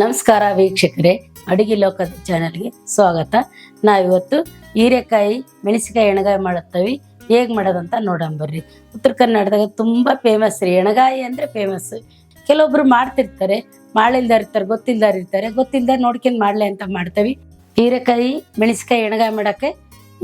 ನಮಸ್ಕಾರ ವೀಕ್ಷಕರೇ, ಅಡಿಗೆ ಲೋಕದ ಚಾನಲ್ಗೆ ಸ್ವಾಗತ. ನಾವಿವತ್ತು ಹೀರೆಕಾಯಿ ಮೆಣಸಿಕಾಯಿ ಎಣಗಾಯಿ ಮಾಡುತ್ತೇವೆ. ಹೇಗೆ ಮಾಡೋದಂತ ನೋಡಂಬರ್ರಿ ಉತ್ತರ ಕರ್ನಾಟಕದಾಗ ತುಂಬ ಫೇಮಸ್ ರೀ. ಎಣಗಾಯಿ ಅಂದರೆ ಫೇಮಸ್ ಕೆಲವೊಬ್ರು ಮಾಡ್ತಿರ್ತಾರೆ ಮಾಡಿಲ್ದಾರ ಇರ್ತಾರೆ, ಗೊತ್ತಿಲ್ದಾರ ಇರ್ತಾರೆ. ಗೊತ್ತಿಲ್ದಾರ ನೋಡ್ಕೊಂಡು ಮಾಡಲಿ ಅಂತ ಮಾಡ್ತೇವೆ. ಹೀರೆಕಾಯಿ ಮೆಣಸಿಕಾಯಿ ಎಣಗಾಯಿ ಮಾಡೋಕ್ಕೆ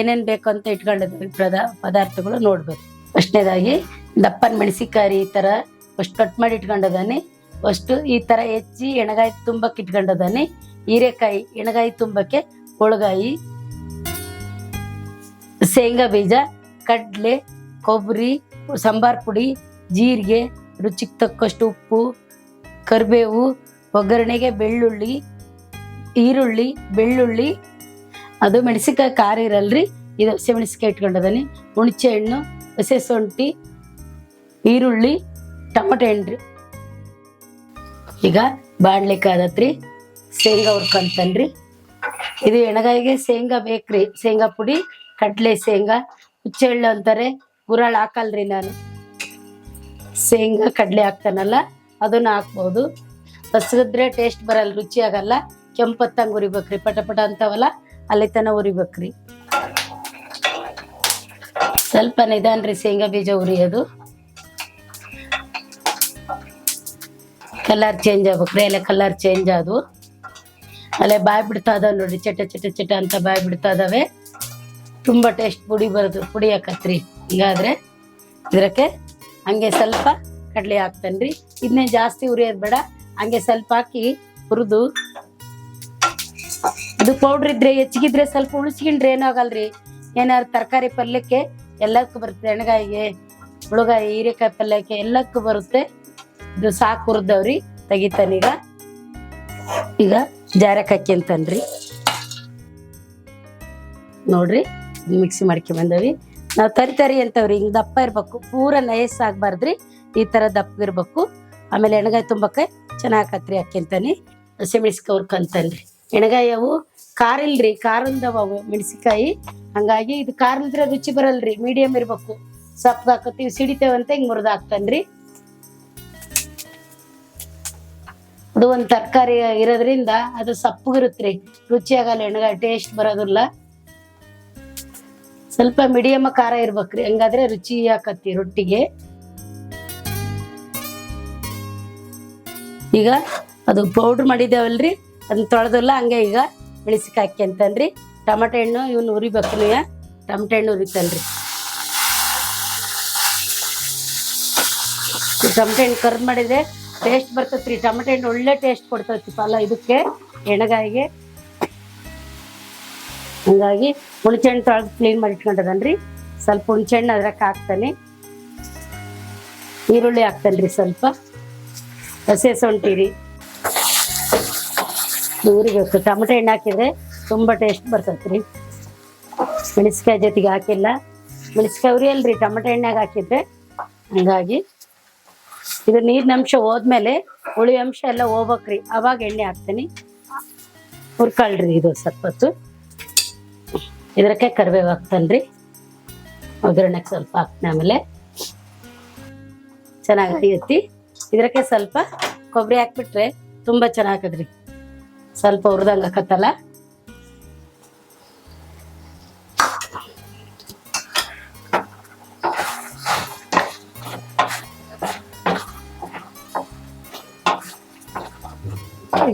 ಏನೇನು ಬೇಕು ಅಂತ ಇಟ್ಕೊಂಡಿದ್ವಿ ಪ್ರದ ಪದಾರ್ಥಗಳು ನೋಡ್ಬೇಕು. ಫಸ್ಟ್ನೇದಾಗಿ ದಪ್ಪನ ಮೆಣಸಿಕಾಯಿ ಈ ಥರ ಫಸ್ಟ್ ಕಟ್ ಮಾಡಿ ಇಟ್ಕೊಂಡದಾನೆ ಫಸ್ಟ್ ಈ ತರ ಹೆಚ್ಚಿ ಎಣಗಾಯಿ ತುಂಬಕ್ಕೆ ಇಟ್ಕೊಂಡದಾನೆ ಹೀರೆಕಾಯಿ ಎಣಗಾಯಿ ತುಂಬಕ್ಕೆ ಕೊಳಗಾಯಿ, ಶೇಂಗಾ ಬೀಜ, ಕಡ್ಲೆ, ಕೊಬ್ಬರಿ, ಸಾಂಬಾರ್ ಪುಡಿ, ಜೀರಿಗೆ, ರುಚಿಗೆ ತಕ್ಕಷ್ಟು ಉಪ್ಪು, ಕರಿಬೇವು, ಒಗ್ಗರಣೆಗೆ ಬೆಳ್ಳುಳ್ಳಿ, ಈರುಳ್ಳಿ, ಬೆಳ್ಳುಳ್ಳಿ, ಅದು ಮೆಣಸಿನ್ಕಾಯಿ ಖಾರ ಇರಲ್ರಿ, ಇದು ಹಸಿ ಮೆಣಸಿನ್ಕಾಯಿ ಇಟ್ಕೊಂಡದಾನೆ ಹುಣಸೆ ಹಣ್ಣು ಹಸಿ ಶುಂಠಿ, ಈರುಳ್ಳಿ, ಟಮಟೆ ಹಣ್ಣು ಈಗ ಬಾಡ್ಲಿಕ್ಕೆ ಆದತ್ರಿ ಶೇಂಗಾ ಹುರ್ಕೊಂತನ್ರಿ. ಇದು ಎಣಗಾಯಿಗೆ ಶೇಂಗಾ ಬೇಕ್ರಿ. ಶೇಂಗಾ ಪುಡಿ ಕಡ್ಲೆ ಶೇಂಗಾ, ಹುಚ್ಚೆಳ್ಳು ಅಂತಾರೆ. ಗುರಾಳ್ ಹಾಕಲ್ರಿ ನಾನು. ಶೇಂಗಾ ಕಡಲೆ ಹಾಕ್ತಾನಲ್ಲ, ಅದನ್ನ ಹಾಕ್ಬೋದು. ಹಸಿದ್ರೆ ಟೇಸ್ಟ್ ಬರಲ್ಲ, ರುಚಿ ಆಗಲ್ಲ. ಕೆಂಪತ್ತಂಗ ಉರಿಬೇಕ್ರಿ ಪಟ ಪಟ ಅಂತವಲ್ಲ, ಅಲ್ಲಿ ತನ ಉರಿಬೇಕ್ರಿ ಸ್ವಲ್ಪ ನಿಧಾನ್ರಿ ಶೇಂಗಾ ಬೀಜ ಉರಿಯೋದು ಕಲರ್ ಚೇಂಜ್ ಆಗ್ಬೇಕ್ರಿ ಅಲ್ಲೇ ಕಲರ್ ಚೇಂಜ್ ಆದವು ಅಲ್ಲೇ ಬಾಯಿ ಬಿಡ್ತಾ ಇದಾವೆ ನೋಡ್ರಿ ಚಟ ಚಟ ಚಟ ಅಂತ ಬಾಯಿ ಬಿಡ್ತಾ ಇದಾವೆ. ತುಂಬಾ ಟೇಸ್ಟ್ ಪುಡಿ ಬರೋದು, ಪುಡಿ ಹಾಕತ್ರಿ. ಹಿಂಗಾದ್ರೆ ಇದಕ್ಕೆ ಹಂಗೆ ಸ್ವಲ್ಪ ಕಡಲೆ ಹಾಕ್ತಾನೆ ರೀ. ಇದನ್ನೇ ಜಾಸ್ತಿ ಉರಿಯೋದು ಬೇಡ, ಹಂಗೆ ಸ್ವಲ್ಪ ಹಾಕಿ ಹುರಿದು. ಇದು ಪೌಡ್ರ್ ಇದ್ರೆ, ಹೆಚ್ಚಿಗಿದ್ರೆ ಸ್ವಲ್ಪ ಉಳಿಸ್ಕೊಂಡ್ರೆ ಏನೂ ಆಗಲ್ರಿ ಏನಾದ್ರು ತರಕಾರಿ ಪಲ್ಯಕ್ಕೆ ಎಲ್ಲದಕ್ಕೂ ಬರುತ್ತೆ, ಎಣ್ಗಾಯಿಗೆ, ಹುಳುಗಾಯಿ, ಹೀರೆಕಾಯಿ ಪಲ್ಯಕ್ಕೆ ಎಲ್ಲಕ್ಕೂ ಬರುತ್ತೆ. ಇದು ಸಾಕು ಹುರಿದವ್ರಿ. ತೆಗಿತಾನೀಗ ಈಗ. ಜಾರಕ್ಕೆ ಹಾಕ್ಯಂತನ್ರಿ ನೋಡ್ರಿ ಮಿಕ್ಸಿ ಮಾಡ್ಕೊಂಡ್ ಬಂದವ್ರಿ. ನಾವು ತರಿ ತರಿ ಅಂತವ್ರಿ, ಹಿಂಗ್ ದಪ್ಪ ಇರ್ಬೇಕು. ಪೂರ ನಯಸ್ ಆಗ್ಬಾರ್ದ್ರಿ. ಈ ತರ ದಪ್ಪ ಇರ್ಬೇಕು. ಆಮೇಲೆ ಎಣ್ಗಾಯಿ ತುಂಬಕ್ಕೆ ಚೆನ್ನಾಗ್ ಹಾಕತ್ರಿ ಹಾಕ್ಯಂತಾನೆ ಹಸಿಮೆಣಸಿಕಾಯಿ ಹುರ್ಕಂತನ್ರಿ ಎಣ್ಗಾಯಿ ಅವು ಖಾರ ಇಲ್ರಿ ಖಾರಂದವ ಅವು ಮೆಣಸಿಕಾಯಿ ಹಂಗಾಗಿ ಇದು ಖಾರ ಇಲ್ದ್ರೆ ರುಚಿ ಬರಲ್ರಿ. ಮೀಡಿಯಂ ಇರ್ಬೇಕು. ಹಾಕತ್ತೀವಿ ಸಿಡಿತೇವಂತ ಹಿಂಗ್ ಮುರಿದು ಹಾಕ್ತಾನ್ರಿ ಅದು ಒಂದು ತರಕಾರಿ ಇರೋದ್ರಿಂದ ಅದು ಸಪ್ಪಗಿರುತ್ತ್ರಿ ರುಚಿ ಆಗಲ್ಲ ಎಣ್ಗಾಯಿ ಟೇಸ್ಟ್ ಬರೋದಿಲ್ಲ. ಸ್ವಲ್ಪ ಮೀಡಿಯಮ್ ಖಾರ ಇರ್ಬೇಕ್ರಿ. ಹಂಗಾದ್ರೆ ರುಚಿ ಹಾಕತ್ತಿ ರೊಟ್ಟಿಗೆ. ಈಗ ಅದು ಪೌಡ್ರ್ ಮಾಡಿದ್ದೇವಲ್ರಿ. ಅದನ್ನ ತೊಳೆದಲ್ಲ, ಹಂಗೆ ಈಗ ಮೆಣಸಿಕಾಯಿ ಹಾಕ್ಯಂತನ್ರಿ ಟಮಟೆ ಹಣ್ಣು ಇವನು ಉರಿಬೇಕು ನೀವ. ಟಮಾಟೆ ಹಣ್ಣು ಉರಿತಲ್ರಿ ಟಮಟೆ ಹಣ್ಣು ಕರ್ದು ಮಾಡಿದ್ರೆ ಟೇಸ್ಟ್ ಬರ್ತೈತ್ರಿ. ಟಮಾಟೆ ಹಣ್ಣು ಒಳ್ಳೆ ಟೇಸ್ಟ್ ಕೊಡ್ತೈತಿ ಫಲ ಇದಕ್ಕೆ. ಎಣಗಾಯಿಗೆ. ಹಂಗಾಗಿ ಹುಣಸೆ ಹಣ್ಣು ತೊಳೆದು ಕ್ಲೀನ್ ಮಾಡಿ ಇಟ್ಕೊಂಡದನ್ರಿ ಸ್ವಲ್ಪ ಹುಣಸೆ ಹಣ್ಣು ಅದ್ರಕ್ಕೆ ಹಾಕ್ತಾನೆ. ಈರುಳ್ಳಿ ಹಾಕ್ತಾನ್ರಿ ಸ್ವಲ್ಪ. ಹಸಿ ಸೊಂಟಿರಿ ರೀ ಉರಿಬೇಕು ಟೊಮೆಟೊ ಹಣ್ಣು ಹಾಕಿದ್ರೆ ತುಂಬ ಟೇಸ್ಟ್ ಬರ್ತೈತ್ರಿ. ಮೆಣಸಿಕಾಯಿ ಜೊತೆಗೆ ಹಾಕಿಲ್ಲ. ಮೆಣಸಿಕಾಯಿ ಉರಿಯಲ್ರಿ. ಟೊಮೆಟೊ ಹಣ್ಣಾಗ ಹಾಕಿದ್ರೆ. ಹಂಗಾಗಿ ಇದು ನೀರಿನ ಅಂಶ ಹೋದ್ಮೇಲೆ ಹುಳಿ ಅಂಶ ಎಲ್ಲ ಹೋಗ್ಬೇಕ್ರಿ. ಅವಾಗ ಎಣ್ಣೆ ಹಾಕ್ತೀನಿ. ಹುರ್ಕಳ್ರಿ ಇದು ಸ್ವಲ್ಪ ಹೊತ್ತು. ಇದಕ್ಕೆ ಕರಿಬೇವು ಹಾಕ್ತಾನ್ರಿ. ಒಗ್ಗರಣೆಗೆ ಸ್ವಲ್ಪ ಹಾಕ್ತೀನಿ ಆಮೇಲೆ. ಚೆನ್ನಾಗಿ ಹರಿಯುತ್ತಿ. ಇದಕ್ಕೆ ಸ್ವಲ್ಪ ಕೊಬ್ಬರಿ ಹಾಕ್ಬಿಟ್ರೆ ತುಂಬ ಹಾಕದ್ರಿ. ಸ್ವಲ್ಪ ಹುರಿದಂಗೆ ಹಾಕತ್ತಲ್ಲ?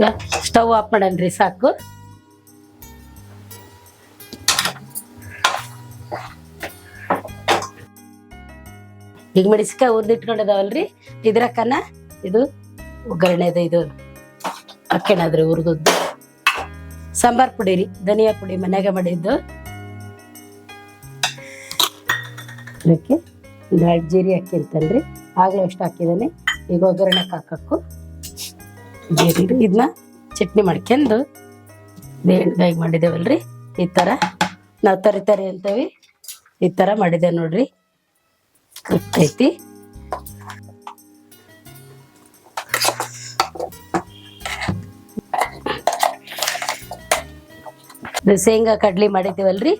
ಈಗ ಸ್ಟವ್ ಆಫ್ ಮಾಡನ್ರಿ ಸಾಕು. ಈಗ ಮೆಣಸಿಕಾಯಿ ಹುರಿದಿಟ್ಕೊಂಡಿದಾವಲ್ರಿ ಇದ್ರಕ್ಕನ ಇದು ಒಗ್ಗರಣೆದ ಇದು ಅಕ್ಕೆಣದ್ರಿ ಹುರಿದದ್ದು. ಸಾಂಬಾರ್ ಪುಡಿ ರೀ, ಧನಿಯಾ ಪುಡಿ ಮನ್ಯಾಗ ಮಾಡಿದ್ದು. ಅದಕ್ಕೆ ಜೀರಿ ಹಾಕಿರ್ತಲ್ರಿ ಆಗಲೇ ಎಷ್ಟು ಹಾಕಿದ್ದಾನೆ. ಈಗ ಒಗ್ಗರಣೆಗೆ ಹಾಕಕ್ಕು. ಇದನ್ನ ಚಟ್ನಿ ಮಾಡ್ಕೊಂಡು ಮಾಡಿದ್ದೇವಲ್ಲ ಮಾಡಿದ್ದೇವಲ್ರಿ ಈ ಥರ ನಾವು ತರಿ ತರಿ ಅಂತೇವಿ. ಈ ಥರ ಮಾಡಿದೆ ನೋಡ್ರಿ. ಐತಿ ಶೇಂಗಾ ಕಡ್ಲಿ ಮಾಡಿದ್ದೀವಲ್ರಿ?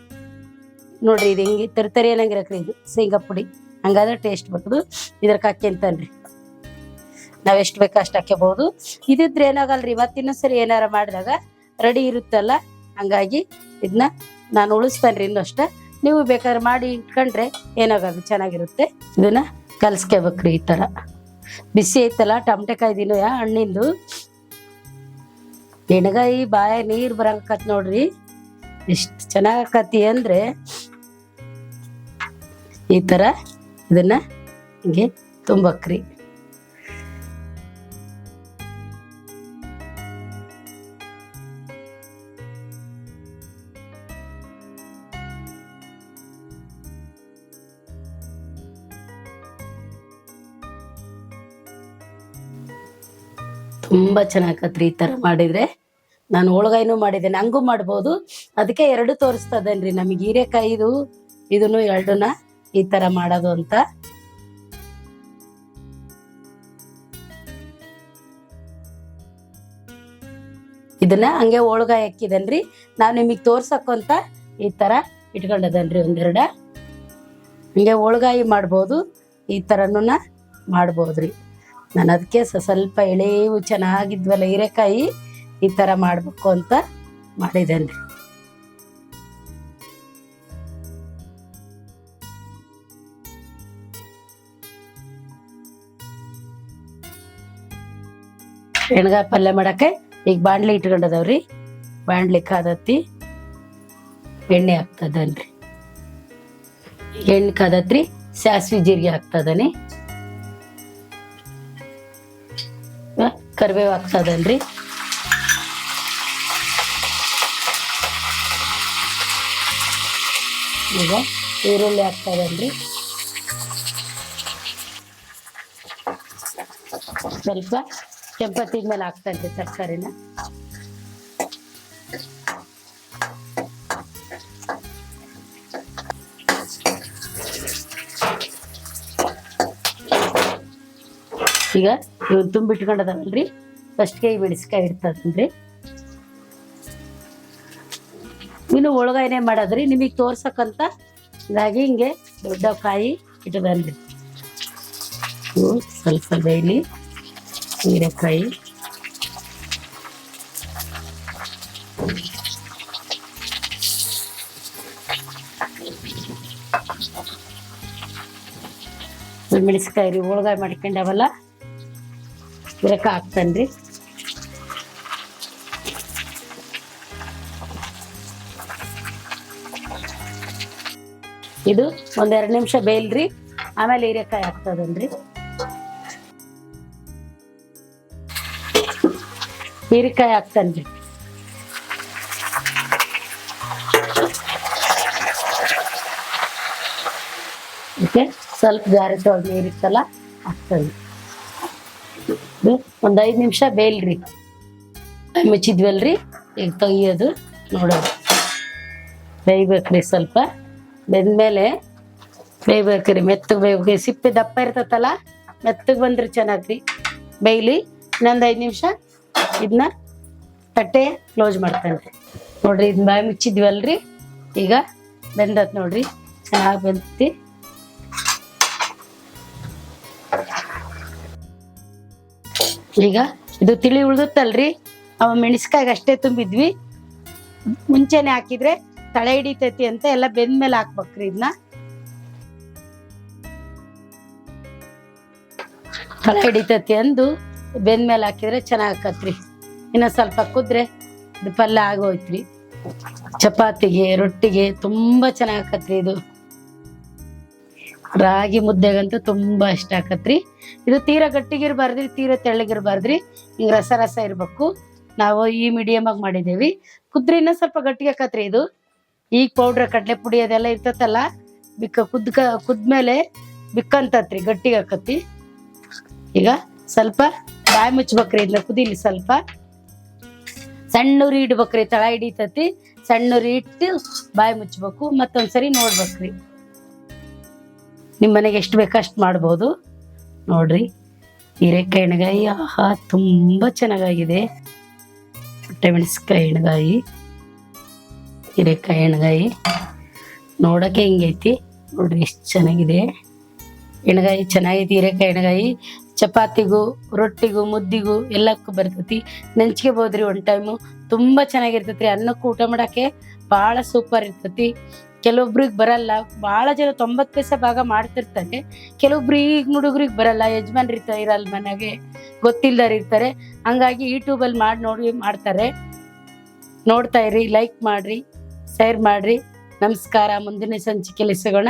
ನೋಡ್ರಿ ಇದು ಹಿಂಗೆ? ತರಿ ತರಿ ಅನ್ನಂಗಿರಕ್ರಿ ಇದು ಶೇಂಗಾ ಪುಡಿ. ಹಂಗಾದ್ರೆ ಟೇಸ್ಟ್ ಬರ್ತದೆ. ಇದ್ರಕ್ಕೆ ಹಾಕ್ಯಂತಾನ್ರಿ ನಾವ್ ಎಷ್ಟು ಬೇಕೋ ಅಷ್ಟು ಹಾಕ್ಕೋಬಹುದು ಇದಿದ್ರೆ ಏನಾಗಲ್ರಿ, ಇವತ್ತಿನ ಸರಿ ಏನಾರ ಮಾಡಿದಾಗ ರೆಡಿ ಇರುತ್ತಲ್ಲ, ಹಂಗಾಗಿ ಇದನ್ನ ನಾನು ಉಳಿಸ್ತೇನೆ ಇನ್ನಷ್ಟ ನೀವು ಬೇಕಾದ್ರೆ ಮಾಡಿ ಇಟ್ಕೊಂಡ್ರೆ ಏನಾಗಲ್ಲ ಚೆನ್ನಾಗಿರುತ್ತೆ. ಇದನ್ನ ಕಲ್ಸ್ಕೋಬೇಕ್ರಿ ಈ ತರ. ಬಿಸಿ ಐತಲ್ಲ, ಟಮಟೆಕಾಯಿ ದಿನ ಹಣ್ಣಿಂದು? ಎಣ್ಗಾಯಿ ಬಾಯ ನೀರು ಬರಂಗತ್ ನೋಡ್ರಿ. ಎಷ್ಟು ಚೆನ್ನಾಗಕತಿ ಅಂದ್ರೆ ಈ ತರ ಇದನ್ನ ಹಿಂಗೆ ತುಂಬಕ್ರಿ ತುಂಬಾ ಚೆನ್ನಾಗತ್ರಿ ಈ ತರ ಮಾಡಿದ್ರೆ. ನಾನು ಹೋಳ್ಗಾಯಿನೂ ಮಾಡಿದ್ದೇನೆ. ಹಂಗೂ ಮಾಡ್ಬೋದು. ಅದಕ್ಕೆ ಎರಡು ತೋರಿಸ್ತದೇನ್ರಿ ನಮಗೆ ಹೀರೆಕಾಯಿದು ಇದನ್ನು ಎರಡನ್ನ ಈ ತರ ಮಾಡೋದು ಅಂತ. ಇದನ್ನ ಹಂಗೆ ಹೋಳ್ಗಾಯಿ ಹಾಕಿದನ್ರಿ. ನಾನು ನಿಮಗೆ ತೋರ್ಸಕ್ಕಂತ ಈ ತರ ಇಟ್ಕೊಂಡದನ್ರಿ ಒಂದೆರಡ. ಹಂಗೆ ಹೋಳ್ಗಾಯಿ ಮಾಡ್ಬೋದು. ಈ ತರನು ಮಾಡ್ಬೋದ್ರಿ. ನಾನು ಅದಕ್ಕೆ ಸ್ವಲ್ಪ ಎಳೆವು ಚೆನ್ನಾಗಿದ್ವಲ್ಲ ಹೀರೆಕಾಯಿ, ಈ ಥರ ಮಾಡಬೇಕು ಅಂತ ಮಾಡಿದ್ದೇನೆ. ಎಣ್ಗಾಯಿ ಪಲ್ಯ ಮಾಡೋಕ್ಕೆ ಈಗ ಬಾಣ್ಲಿ ಇಟ್ಕೊಂಡದವ್ರಿ. ಬಾಣ್ಲಿ ಕಾದತ್ತಿ ಎಣ್ಣೆ ಹಾಕ್ತದನ್ರಿ. ಎಣ್ಣೆ ಕಾದತ್ರಿ ಸಾಸಿವೆ ಜೀರಿಗೆ ಹಾಕ್ತದನಿ. ಕರಿಬೇವು ಹಾಕ್ತದನ್ರಿ ಈಗ ಈರುಳ್ಳಿ ಹಾಕ್ತದಲ್ರಿ ಸ್ವಲ್ಪ ಮೇಲೆ ಇದ್ದೆ ತರಕಾರಿನ. ಈಗ ಇವ್ ತುಂಬಿಟ್ಕೊಂಡದವಲ್ರಿ? ಫಸ್ಟ್ಗೆ ಈ ಮೆಣಸಿಕಾಯಿ ಇಡ್ತದ್ರಿ ಇನ್ನು ಒಳಗಾಯಿನೇ ಮಾಡೋದ್ರಿ? ನಿಮಗೆ ತೋರ್ಸಕ್ಕಂತ ಹೀಗಾಗಿ ಹಿಂಗೆ ದೊಡ್ಡ ಕಾಯಿ ಇಟ್ಟದನ್ರಿ ಸ್ವಲ್ಪ ಡೈಲಿ ಹೀರೆಕಾಯಿ. ಮೆಣಸಿಕಾಯಿ ರೀ, ಹೋಳ್ಗಾಯಿ ಮಾಡ್ಕೊಂಡವಲ್ಲ? ಇದಕ್ಕೆ ಹಾಕ್ತಾನ್ರಿ. ಇದು ಒಂದೆರಡು ನಿಮಿಷ ಬೇಯಲ್ರಿ. ಆಮೇಲೆ ಹೀರೆಕಾಯಿ ಹಾಕ್ತದನ್ರಿ. ಹೀರೆಕಾಯಿ ಹಾಕ್ತಾನ್ರಿ. ಓಕೆ? ಸ್ವಲ್ಪ ಜಾರತೊಳಗೆ ನೀರಿತ್ತಲ್ಲ ಹಾಕ್ತಾನೆ ಒಂದ್ ಐದು ನಿಮಿಷ ಬೇಯ್ಲ್ರಿ. ಮುಚ್ಚಿದ್ವಲ್ರಿ? ಈಗ ತೆಗಿಯೋದು ನೋಡೋದು. ಬೇಯ್ಬೇಕ್ರಿ ಸ್ವಲ್ಪ. ಬೆಂದ್ಮೇಲೆ ಬೇಯ್ಬೇಕ್ರಿ. ಮೆತ್ತಗೆ ಬೇಯ್ಬೇಕು ಸಿಪ್ಪೆ ದಪ್ಪ ಇರ್ತತಲ್ಲ ಮೆತ್ತಗೆ ಬಂದ್ರೆ ಚೆನ್ನಾಗ್ರಿ. ಬೇಯ್ಲಿ, ಇನ್ನೊಂದು ಐದು ನಿಮಿಷ ಇದನ್ನ ತಟ್ಟೆ ಕ್ಲೋಸ್ ಮಾಡ್ತಾನೆ. ನೋಡ್ರಿ ಇದನ್ನ ಬಾಯಿ ಮುಚ್ಚಿದ್ವಲ್ರಿ? ಈಗ ಬೆಂದತ್ ನೋಡ್ರಿ, ಚೆನ್ನಾಗಿ ಬೆಂತಿ ಈಗ ಇದು ತಿಳಿ ಉಳ್ದತ್ತಲ್ರಿ? ಅವ ಮೆಣಸಿಕಾಯಿಗೆ ಅಷ್ಟೇ ತುಂಬಿದ್ವಿ. ಮುಂಚೆನೆ ಹಾಕಿದ್ರೆ ತಳೆ ಹಿಡಿತೈತಿ ಅಂತ ಎಲ್ಲ ಬೆಂದ್ಮೇಲೆ ಹಾಕ್ಬೇಕ್ರಿ ಇದನ್ನ ತಳೆ ಹಿಡಿತೈತಿ ಅಂದು ಬೆಂದ್ಮೇಲೆ ಹಾಕಿದ್ರೆ ಚೆನ್ನಾಗ್ ಆಕತ್ರಿ. ಇನ್ನ ಸ್ವಲ್ಪ ಕುದ್ರೆ ಪಲ್ಯ ಆಗೋಯ್ತ್ರಿ. ಚಪಾತಿಗೆ, ರೊಟ್ಟಿಗೆ ತುಂಬಾ ಚೆನ್ನಾಗ್ ಆಕತ್ರಿ ಇದು. ರಾಗಿ ಮುದ್ದೆಗಂತೂ ತುಂಬಾ ಇಷ್ಟ ಆಕತ್ರಿ. ಇದು ತೀರಾ ಗಟ್ಟಿಗಿರ್ಬಾರ್ದ್ರಿ, ತೀರಾ ತೆಳ್ಳಗಿರ್ಬಾರ್ದ್ರಿ. ಹಿಂಗೆ ರಸ ರಸ ಇರ್ಬೇಕು. ನಾವು ಈ ಮೀಡಿಯಮ್ ಆಗಿ ಮಾಡಿದೇವಿ. ಕುದ್ರಿನ ಸ್ವಲ್ಪ ಗಟ್ಟಿಗೆ ಆಕತ್ರಿ ಇದು. ಈಗ ಪೌಡ್ರ್ ಕಡಲೆ ಪುಡಿ ಅದೆಲ್ಲ ಇರ್ತತಲ್ಲ ಬಿಕ್ಕ ಕುದ್ಕ, ಕುದ್ಮೇಲೆ ಬಿಕ್ಕಂತತ್ರಿ, ಗಟ್ಟಿಗೆ ಆಕತಿ ಈಗ ಸ್ವಲ್ಪ ಬಾಯಿ ಮುಚ್ಬೇಕ್ರಿ ಇದನ್ನ ಕುದಿಲಿ ಸ್ವಲ್ಪ. ಸಣ್ಣೂರಿ ಇಡ್ಬೇಕ್ರಿ, ತಳ ಹಿಡಿತತಿ. ಸಣ್ಣೂರಿ ಇಟ್ಟು ಬಾಯಿ ಮುಚ್ಬೇಕು, ಮತ್ತೊಂದ್ಸರಿ ನೋಡ್ಬೇಕ್ರಿ. ನಿಮ್ಮ ಮನೆಗೆ ಎಷ್ಟು ಬೇಕೋ ಅಷ್ಟು ಮಾಡ್ಬೋದು. ನೋಡ್ರಿ, ಹೀರೆಕಾಯಿ ಎಣ್ಗಾಯಿ, ಆಹಾ, ತುಂಬ ಚೆನ್ನಾಗಾಗಿದೆ. ಹೊಟ್ಟೆ ಮೆಣಸಿಕಾಯಿ ಎಣ್ಗಾಯಿ, ಹೀರೆಕಾಯಿ ಎಣ್ಗಾಯಿ. ನೋಡೋಕೆ ಹಿಂಗೈತಿ ನೋಡ್ರಿ, ಎಷ್ಟು ಚೆನ್ನಾಗಿದೆ. ಎಣ್ಗಾಯಿ ಚೆನ್ನಾಗೈತಿ, ಹೀರೆಕಾಯಿ ಎಣ್ಗಾಯಿ. ಚಪಾತಿಗೂ, ರೊಟ್ಟಿಗೂ, ಮುದ್ದಿಗೂ ಎಲ್ಲಕ್ಕೂ ಬರ್ತೈತಿ. ನೆಂಚ್ಕೋಬೋದ್ರಿ ಒನ್ ಟೈಮು ತುಂಬಾ ಚೆನ್ನಾಗಿರ್ತೈತ್ರಿ. ಅನ್ನಕ್ಕೂ ಊಟ ಮಾಡಕ್ಕೆ ಭಾಳ ಸೂಪರ್ ಇರ್ತತಿ. ಕೆಲವೊಬ್ರಿಗೆ ಬರಲ್ಲ. ಬಹಳ ಜನ ತೊಂಬತ್ತು ಪೈಸೆ ಭಾಗ ಮಾಡ್ತಿರ್ತಾರೆ. ಕೆಲವೊಬ್ರು ಈಗ ಹುಡುಗ್ರಿಗೆ ಬರಲ್ಲ. ಯಜಮಾನ್ರು ಇರ್ತಾರೆ ಇರಲ್ಲ ಮನೆಗೆ. ಗೊತ್ತಿಲ್ದಾರ ಇರ್ತಾರೆ. ಹಂಗಾಗಿ ಯೂಟ್ಯೂಬಲ್ಲಿ ಮಾಡಿ ನೋಡಿ ಮಾಡ್ತಾರೆ. ನೋಡ್ತಾ ಇರಿ ಲೈಕ್ ಮಾಡ್ರಿ ಶೇರ್ ಮಾಡ್ರಿ. ನಮಸ್ಕಾರ. ಮುಂದಿನ ಸಂಚಿಕೆಯಲ್ಲಿ ಸಿಗೋಣ.